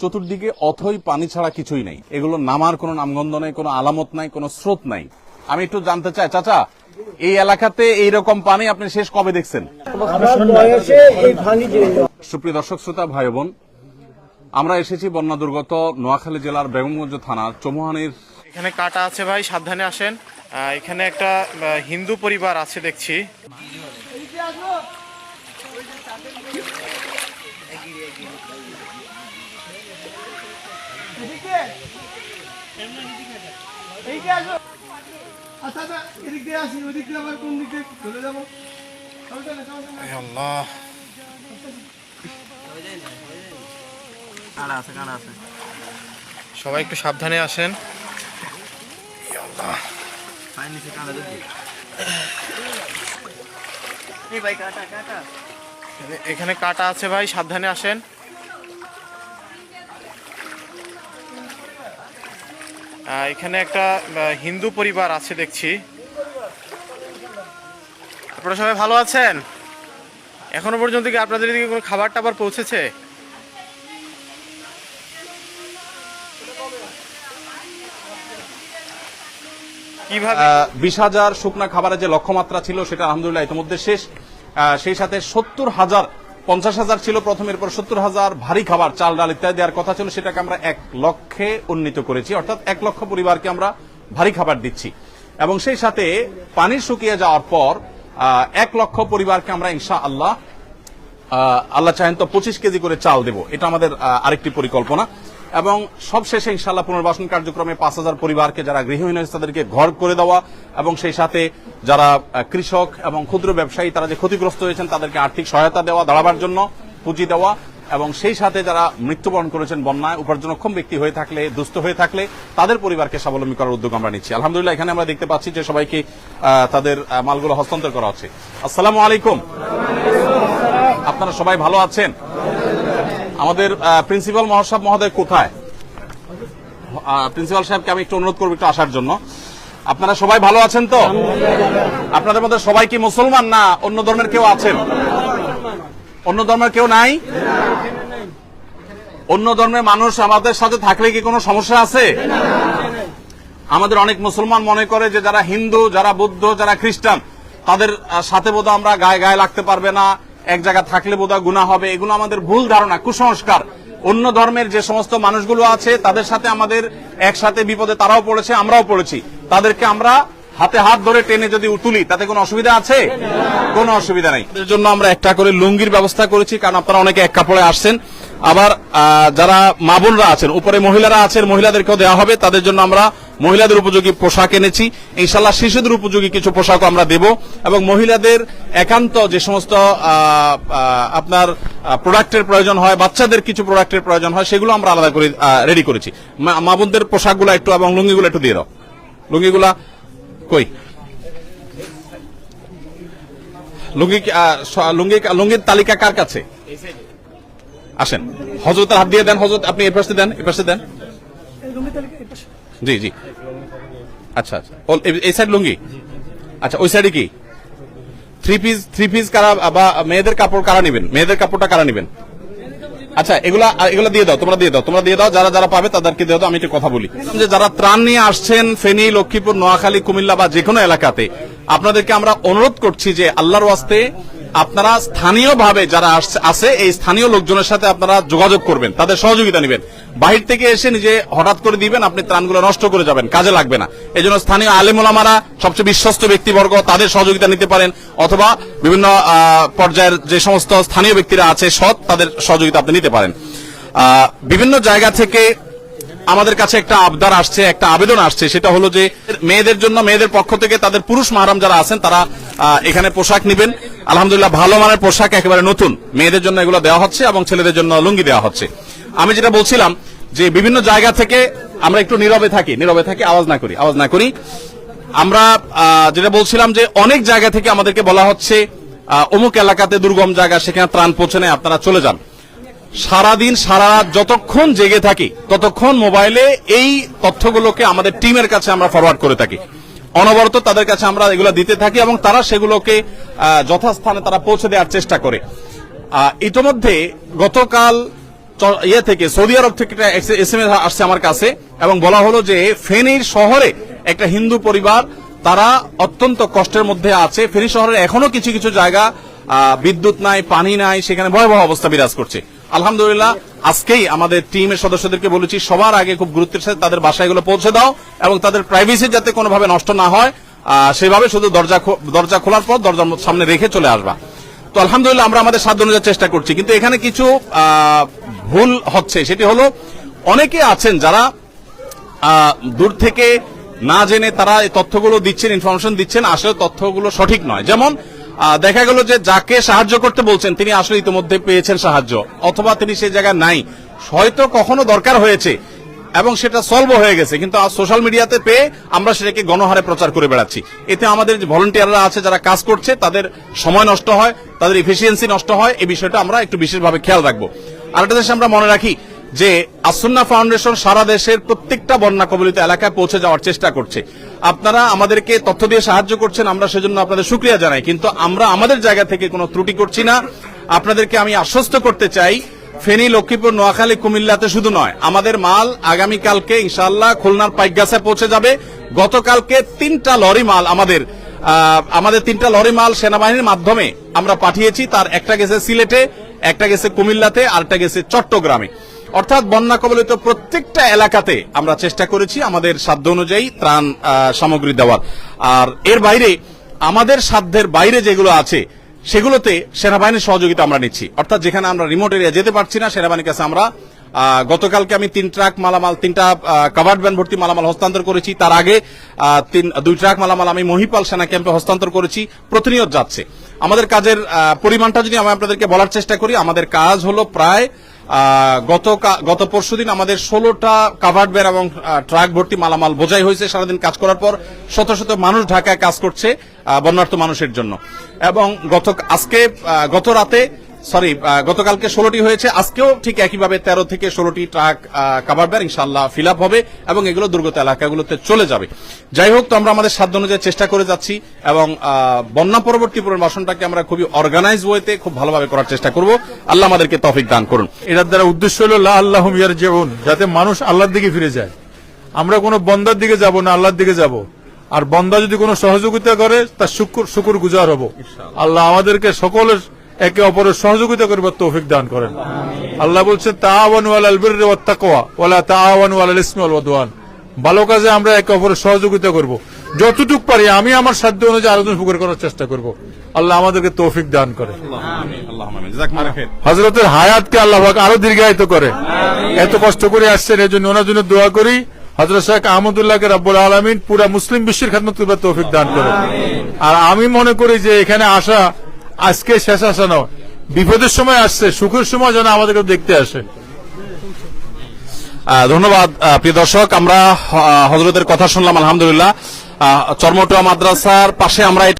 চতুর্দিকে অথই পানি ছাড়া কিছুই নেই। এগুলো নামার কোনো নামগন্ধ নেই কোনো আলামত নাই কোনো স্রোত নাই। আমি একটু জানতে চাই চাচা এই এলাকাতে এইরকম পানি আপনি শেষ কবে দেখছেন? এই সুপ্রিয় দর্শক শ্রোতা ভাই বোন আমরা এসেছি বন্যা দুর্গত নোয়াখালী জেলার বেগমগঞ্জ থানার চমুহানির এখানে কাটা আছে ভাই সাবধানে আসেন। আহ, এখানে একটা হিন্দু পরিবার আছে দেখছি। সবাই একটু সাবধানে আসেন। এখানে কাটা আছে ভাই সাবধানে আসেন। এখানে একটা হিন্দু পরিবার আছে দেখছি। আপনারা সবাই ভালো আছেন? এখনও পর্যন্ত কি আপনাদের এদিকে কোনো খাবার টাবার পৌঁছেছে? বিশ হাজার শুকনা খাবারের যে লক্ষ্যমাত্রা ছিল সেটা আলহামদুলিল্লাহ ইতিমধ্যে শেষ। সেই সাথে সত্তর হাজার পঞ্চাশ হাজার ছিল, প্রথম এরপর সত্তর হাজার, ভারী খাবার, চাল, ডাল ইত্যাদি। দেওয়ার কথা ছিল সেটাকে আমরা এক লক্ষে উন্নীত করেছি, অর্থাৎ এক লক্ষ পরিবারকে আমরা ভারী খাবার দিচ্ছি। এবং সেই সাথে পানি শুকিয়ে যাওয়ার পর এক লক্ষ পরিবারকে আমরা ইনশা আল্লাহ আল্লাহ চাহেন তো পঁচিশ কেজি করে চাল দেব। এটা আমাদের আরেকটি পরিকল্পনা। এবং সবশেষে ইনশাল্লাহ পুনর্বাসন কার্যক্রমে পাঁচ হাজার পরিবারকে যারা গৃহহীন হয়েছে তাদেরকে ঘর করে দেওয়া এবং সেই সাথে যারা কৃষক এবং ক্ষুদ্র ব্যবসায়ী তারা যে ক্ষতিগ্রস্ত হয়েছেন তাদেরকে আর্থিক সহায়তা দেওয়া, দাঁড়াবার জন্য পুঁজি দেওয়া এবং সেই সাথে যারা মৃত্যুবরণ করেছেন বন্যায় উপার্জনক্ষম ব্যক্তি হয়ে থাকলে, দুস্থ হয়ে থাকলে তাদের পরিবারকে স্বাবলম্বী করার উদ্যোগ আমরা নিচ্ছি। আলহামদুলিল্লাহ, এখানে আমরা দেখতে পাচ্ছি যে সবাইকে তাদের মালগুলো হস্তান্তর করা হচ্ছে। আসসালামু আলাইকুম। আপনারা সবাই ভালো আছেন? আমাদের প্রিন্সিপাল মহাসাব মহোদয় কোথায়? প্রিন্সিপাল সাহেবকে আমি একটু অনুরোধ করব একটু আসার জন্য। আপনারা সবাই ভালো আছেন তো? আপনাদের মধ্যে সবাই কি মুসলমান না অন্য ধর্মের কেউ আছেন? অন্য ধর্মের কেউ নাই? অন্য ধর্মের মানুষ আমাদের সাথে থাকলে কি কোনো সমস্যা আছে? আমাদের অনেক মুসলমান মনে করে যে যারা হিন্দু, যারা বুদ্ধ, যারা খ্রিস্টান, তাদের সাথে বোধহয় আমরা গায়ে গায়ে লাগতে পারবে না। এক জায়গা থাকলে বোধহয় গুণা হবে, এগুলো আমাদের ভুল ধারণা, কুসংস্কার। অন্য ধর্মের যে সমস্ত মানুষগুলো আছে, তাদের সাথে আমাদের একসাথে বিপদে তারাও পড়েছে, আমরাও পড়েছি। তাদেরকে আমরা হাতে হাত ধরে টেনে যদি তুলি, তাতে কোনো অসুবিধা আছে? কোনো অসুবিধা নেই। এর জন্য আমরা একটা করে লুঙ্গির ব্যবস্থা করেছি, কারণ আপনারা অনেকে এক কাপড়ে আসছেন। আবার যারা মা বোনরা আছেন, উপরে মহিলারা আছেন, মহিলাদেরকেও দেওয়া হবে, তাদের জন্য আমরা মহিলাদের উপযোগী পোশাক এনেছি। ইনশাল্লাহ শিশুদের উপযোগী কিছু পোশাকও আমরা দেব এবং মহিলাদের একান্ত যে সমস্ত আপনার প্রোডাক্টের প্রয়োজন হয়, বাচ্চাদের কিছু প্রোডাক্টের প্রয়োজন হয়, সেগুলো আমরা আলাদা করে রেডি করেছি। মা- মা বোনদের পোশাকগুলো একটু এবং লুঙ্গিগুলো একটু দিয়ে দাও। লুঙ্গিগুলা কই? লুঙ্গি লুঙ্গি, লুঙ্গির তালিকা কার কাছে? আসেন। হজরতের হাত দিয়ে দেন হজরত আপনি এ পাশে দেন এ পাশে দেন। জি জি। আচ্ছা আচ্ছা। এই- সাইড লুঙ্গি? আচ্ছা ওই সাইডে কি? থ্রি পিস থ্রি পিস কারা, বা মেয়েদের কাপড় কারা নেবেন? মেয়েদের কাপড়টা কারা নেবেন? আচ্ছা এগুলা এগুলা দিয়ে দাও, তোমরা দিয়ে দাও, তোমরা দিয়ে দাও, যারা যারা পাবে তাদেরকে দিয়ে দাও, আমি একটু কথা বলি। যে যারা ত্রাণ নিয়ে আসছেন, ফেনী, লক্ষ্মীপুর, নোয়াখালী, কুমিল্লা বা যে কোনো এলাকাতে, আপনাদেরকে আমরা অনুরোধ করছি যে আল্লাহর ওয়াস্তে আপনারা স্থানীয়ভাবে যারা আছে, এই স্থানীয় লোকজনের সাথে আপনারা যোগাযোগ করবেন, তাদের সহযোগিতা নেবেন। বাহির থেকে এসে নিজে হঠাৎ করে দিবেন, আপনি ত্রাণগুলো নষ্ট করে যাবেন, কাজে লাগবে না। এই জন্য স্থানীয় আলেমুলামারা সবচেয়ে বিশ্বস্ত ব্যক্তিবর্গ, তাদের সহযোগিতা নিতে পারেন, অথবা বিভিন্ন পর্যায়ের যে সমস্ত স্থানীয় ব্যক্তিরা আছে, সৎ, তাদের সহযোগিতা আপনি নিতে পারেন। বিভিন্ন জায়গা থেকে আমাদের কাছে একটা আবদার আসছে, একটা আবেদন আসছে। সেটা হলো যে, মেয়েদের জন্য, মেয়েদের পক্ষ থেকে তাদের পুরুষ মাহারাম যারা আছেন, তারা এখানে পোশাক নেবেন। আলহামদুলিল্লাহ, ভালো মানের পোশাক একেবারে নতুন। মেয়েদের জন্য এগুলো দেওয়া হচ্ছে এবং ছেলেদের জন্য লুঙ্গি দেওয়া হচ্ছে। আমি যেটা বলছিলাম যে, বিভিন্ন জায়গা থেকে আমরা একটু নীরবে থাকি নীরবে থাকি, আওয়াজ না করি, আওয়াজ না করি। আমরা যেটা বলছিলাম যে, অনেক জায়গা থেকে আমাদেরকে বলা হচ্ছে অমুক এলাকাতে দুর্গম জায়গা, সেখানে ত্রাণ পৌঁছে নেই আপনারা চলে যান। সারাদিন, সারা রাত যতক্ষণ জেগে থাকি, ততক্ষণ মোবাইলে এই তথ্যগুলোকে আমাদের টিমের কাছে আমরা ফরওয়ার্ড করে থাকি। অনবরত তাদের কাছে আমরা এগুলো দিতে থাকি এবং তারা সেগুলোকে যথাস্থানে তারা পৌঁছে দেওয়ার চেষ্টা করে। ইতোমধ্যে গতকাল ইয়ে থেকে, সৌদি আরব থেকে একটা এস এম এস আসছে আমার কাছে এবং বলা হলো যে ফেনীর শহরে একটা হিন্দু পরিবার, তারা অত্যন্ত কষ্টের মধ্যে আছে। ফেনী শহরের এখনও কিছু কিছু জায়গা বিদ্যুৎ নাই, পানি নাই, সেখানে ভয়াবহ অবস্থা বিরাজ করছে। আলহামদুলিল্লাহ, আজকেই আমাদের টিমের সদস্যদেরকে বলেছি, সবার আগে খুব গুরুত্বের সাথে তাদের বাসায় এগুলো পৌঁছে দাও এবং তাদের প্রাইভেসি যাতে কোনোভাবে নষ্ট না হয় সেভাবে শুধু দরজা দরজা খোলার পর দরজার সামনে রেখে চলে আসবা। তো আলহামদুলিল্লাহ, আমরা আমাদের সাধ্য অনুযায়ী চেষ্টা করছি, কিন্তু এখানে কিছু ভুল হচ্ছে। সেটি হলো, অনেকে আছেন যারা দূর থেকে না জেনে তারা এই তথ্যগুলো দিচ্ছেন ইনফরমেশন দিচ্ছেন, আসলে তথ্যগুলো সঠিক নয়। যেমন দেখা গেল যে যাকে সাহায্য করতে বলছেন, তিনি আসলে ইতিমধ্যে পেয়েছেন সাহায্য, অথবা তিনি সেই জায়গায় নাই। হয়তো কখনো দরকার হয়েছে, এবং সেটা সলভ হয়ে গেছে, কিন্তু সোশ্যাল মিডিয়াতে পেয়ে আমরা সেটাকে গণহারে প্রচার করে বেড়াচ্ছি। এতে আমাদের যে ভলেন্টিয়াররা আছে, যারা কাজ করছে, তাদের সময় নষ্ট হয়, তাদের ইফিসিয়েন্সি নষ্ট হয় এই বিষয়টা আমরা একটু বিশেষভাবে খেয়াল রাখব। আরেকটা দেশে আমরা মনে রাখি যে আসুন্না ফাউন্ডেশন সারা দেশের প্রত্যেকটা বন্যা কবলিত এলাকায় পৌঁছে যাওয়ার চেষ্টা করছে। আপনারা আমাদেরকে তথ্য দিয়ে সাহায্য করছেন, আমরা সেজন্য আপনাদের সুক্রিয়া জানাই। কিন্তু আমরা আমাদের জায়গা থেকে কোনো ত্রুটি করছি না। আপনাদেরকে আমি আশ্বস্ত করতে চাই, ফেনী, লক্ষ্মীপুর, নোয়াখালী, কুমিল্লাতে শুধু নয়, আমাদের মাল আগামীকালকে ইনশাআল্লাহ খুলনার পাইকগাছে পৌঁছে যাবে। গতকালকে তিনটা লরি মাল আমাদের আমাদের তিনটা লরি মাল সেনাবাহিনীর মাধ্যমে আমরা পাঠিয়েছি। তার একটা গেছে সিলেটে, একটা গেছে কুমিল্লাতে, আরেকটা গেছে চট্টগ্রামে। অর্থাৎ বন্যা কবলিত প্রত্যেকটা এলাকাতে আমরা চেষ্টা করেছি আমাদের সাধ্য অনুযায়ী ত্রাণ সামগ্রী দেওয়ার। আর এর বাইরে আমাদের সাধ্যের বাইরে যেগুলো আছে, সেগুলোতে সেনাবাহিনীর সহযোগিতা আমরা নিচ্ছি। অর্থাৎ যেখানে আমরা রিমোট এরিয়া যেতে পারছি না, সেনাবাহিনীর কাছে আমরা গতকালকে আমি তিন ট্রাক মালামাল, তিনটা কাভার্ড ভ্যান ভর্তি মালামাল হস্তান্তর করেছি। তার আগে তিন, দুই ট্রাক মালামাল আমি মহিপাল সেনা ক্যাম্পে হস্তান্তর করেছি। প্রতিনিয়ত যাচ্ছে। আমাদের কাজের পরিমাণটা যদি আমি আপনাদেরকে বলার চেষ্টা করি, আমাদের কাজ হলো প্রায় আহ, গত পরশু দিন আমাদের ষোলোটা কাভার্ড ব্যান এবং ট্রাক ভর্তি মালামাল বোঝাই হয়েছে। সারাদিন কাজ করার পর শত শত মানুষ ঢাকায় কাজ করছে বন্যার্থ মানুষের জন্য। এবং গত আজকে গত রাতে সরি গতকালকে ষোলোটি হয়েছে আজকেও ঠিক একইভাবে তেরো থেকে ষোলোটি ট্রাক কাভার ব্যার ইনশাল্লাহ ফিল আপ হবে এবং এগুলো দুর্গত এলাকাগুলোতে চলে যাবে। যাই হোক তো আমরা আমাদের সাধ্য অনুযায়ী চেষ্টা করে যাচ্ছি এবং বন্যা পরবর্তী পুনর্বাসনটাকে আমরা খুবই অর্গানাইজ ওয়েতে খুব ভালোভাবে করার চেষ্টা করব। আল্লাহ আমাদেরকে তফিক দান করুন। এটার দ্বারা উদ্দেশ্য হলো লা আল্লাহ ইয়ার জীবন যাতে মানুষ আল্লাহর দিকে ফিরে যায়। আমরা কোনো বন্দার দিকে যাব না আল্লাহর দিকে যাব। আর বন্দা যদি কোনো সহযোগিতা করে তার শুকুর শুকুর গুজার হব। আল্লাহ আমাদেরকে সকলের একে অপরের সহযোগিতা করবার তৌফিক দান করেন। আল্লাহ বলছে তাআওয়ানু আলাল বিররি ওয়াত ওয়ালা তাআওয়ানু আলাল ইসমি ওয়াল ভালো কাজে আমরা একে অপরের সহযোগিতা করব। যতটুক পারি আমি আমার সাধ্য অনুযায়ী আলোচনা শুকুর করার চেষ্টা করব। আল্লাহ আমাদেরকে তৌফিক দান করে। হজরতের হায়াতকে আল্লাহ আরও দীর্ঘায়িত করে। এত কষ্ট করে আসছেন এর জন্য ওনার জন্য দোয়া করি। হজরত শেখ আহমদুল্লাহকে রব্বুল আলমিন পুরা মুসলিম বিশ্বের খেদমত তৌফিক দান করে আর আমি মনে করি যে এখানে আসা আজকে শেষ আসা নয় বিপদের সময় আসছে, সুখের সময় যেন আমাদেরকে দেখতে আসে। ধন্যবাদ প্রিয় দর্শক, আমরা হজরতের কথা শুনলাম, আলহামদুলিল্লাহ। চর্মটুয়া মাদ্রাসার পাশে আমরা